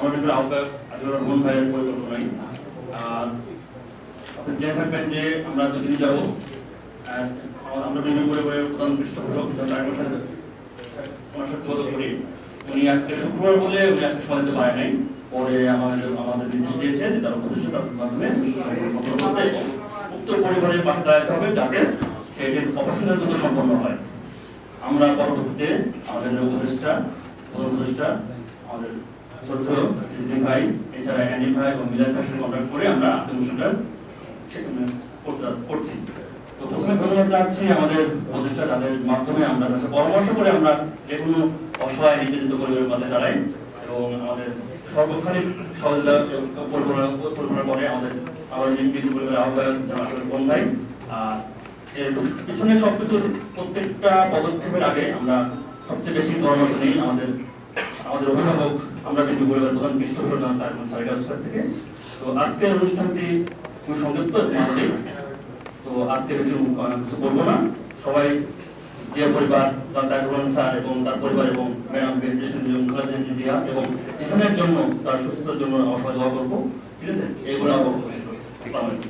আমার ব্যাপারে আহ্বায়ক আসলে রহমান ভাইয়ের পরিকল্পনায় আর আপনি জেনে থাকবেন যে আমরা দুদিন যাব। আমরা বিভিন্ন পরিবারের প্রধান পৃষ্ঠপোষক করি। উনি আজকে শুক্রবার বলে উনি আজকে দিতে পারে নাই। পরে আমাদের আমাদের নির্দেশ দিয়েছে যে তার প্রতিষ্ঠাতার মাধ্যমে উক্ত পরিবারের পাশে দাঁড়াতে হবে যাতে সেটির অপারেশনের দ্রুত সম্পন্ন হয়। আমরা পরবর্তীতে আমাদের উপদেষ্টা, প্রধান উপদেষ্টা, আমাদের সর্বক্ষণিক করে আমাদের আর পিছনে সবকিছুর প্রত্যেকটা পদক্ষেপের আগে আমরা সবচেয়ে বেশি পরামর্শ নিই আমাদের আমাদের অভিভাবক আমরা কিন্তু পরিবারের প্রধান পৃষ্ঠপোষক তার সারিকার কাছ থেকে। তো আজকের অনুষ্ঠানটি খুব সংযুক্ত আমাদের। তো আজকে আহ, কিছু বলব না। সবাই যে পরিবার তার দায়িত্ববান স্যার এবং তার পরিবার এবং ম্যাডাম জিয়া এবং জিসানের জন্য তার সুস্থতার জন্য আমরা সবাই দোয়া করব। ঠিক আছে? এইগুলো আমার শেষ করছি। আসসালামু আলাইকুম।